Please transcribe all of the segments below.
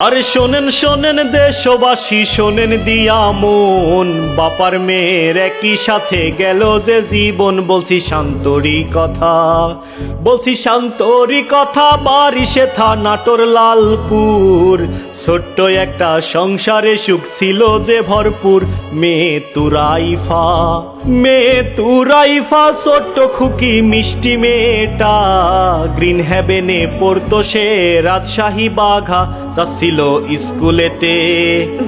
আরে শোনেন শোনেন দেশবাসী, শোনেন দিয়া মন। বাপার মেয়ের একই সাথে গেল যে জীবন। বলছি, শান্তরি কথা। বলছি, শান্তরি কথা, বাড়ি সেথা নাটোর লালপুর। ছোট্ট একটা সংসারে সুখ ছিল যে ভরপুর। মেয়ে তুরাইফা মেয়ে তুরাইফা, ছোট্ট খুকি মিষ্টি মেয়েটা। গ্রিন হ্যাভেনে পড়তো সে রাজশাহী বাঘা। যাচ্ছিল স্কুলেতে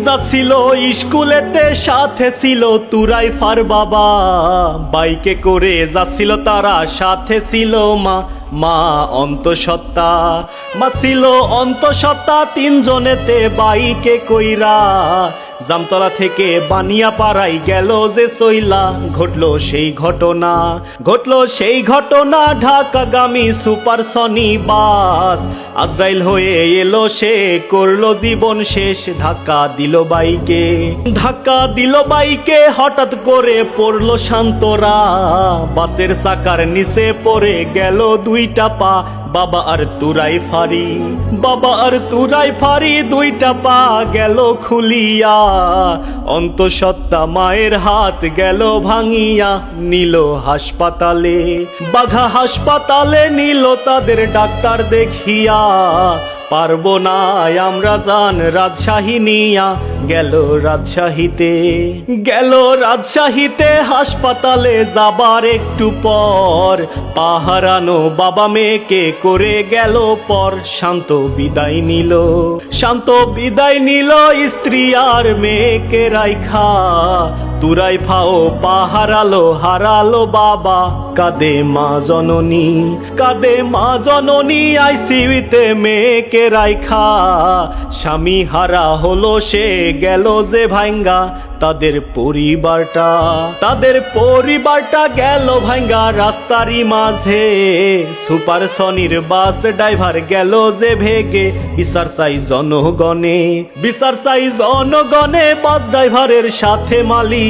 যাচ্ছিল স্কুলেতে, সাথে ছিল তুরাই ফার বাবা। বাইকে করে যাচ্ছিল তারা, সাথে ছিল মা। মা অন্তঃসত্ত্বা, মা ছিল অন্তঃসত্ত্বা, তিনজনেতে বাইকে কইরা। জামতলা থেকে বানিয়া পাড়াই গেল যে সইলা ঘটলো সেই ঘটনা। ঘটলো সেই ঘটনা, ঢাকাগামী সুপার সনি বাস। আজরাইল হয়ে এলো সে, করল জীবন শেষ, ধাক্কা দিল বাইকে। ধাক্কা দিল বাইকে, হঠাৎ করে পড়ল শান্তরা বাসের চাকার নিচে পড়ে গেল দুইটা পা, বাবা আর তুরাই ফারি বাবা আর তুরাই ফারি দুইটা পা গেল খুলিয়া। অন্তঃসত্ত্বা মায়ের হাত গেল ভাঙিয়া, নিল হাসপাতালে। বাঘা হাসপাতালে নিল তাদের ডাক্তার দেখিয়া। পারব না, আমরা জান রাজশাহী নিয়া। গেল রাজশাহীতে গেল রাজশাহীতে, হাসপাতালে যাবার একটু পর। পাহারানো বাবা মেয়েকে করে গেল পর। শান্ত বিদায় নিল, শান্ত বিদায় নিল স্ত্রী আর মেয়েকে রাইখা। তুরাই ফাও, পাহারালো, হারালো বাবা। কাদে মা জননী, কাদে মা জননী আইসিউতে মেয়েকে রাইখা। স্বামী হারা হলো, সে গেল যে ভাঙ্গা তাদের পরিবারটা তাদের পরিবারটা গেল ভাঙ্গা রাস্তারই মাঝে। সুপার সনির বাস ড্রাইভার গেল যে ভেগে। বিচার চাই জনগণে, বিচার চাই জনগণে, বাস ড্রাইভারের সাথে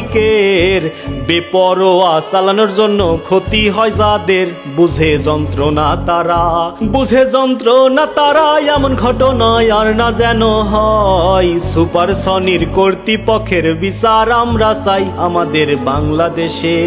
মালিকের বেপরোয়া চালানোর জন্য ক্ষতি হয় যাদের। বুঝে যন্ত্রণা তারা, বুঝে যন্ত্রণা তারা, এমন ঘটনায় আর না যেন হয়। সুপার সনির কর্তৃপক্ষের বিচার আমরা চাই আমাদের বাংলাদেশে।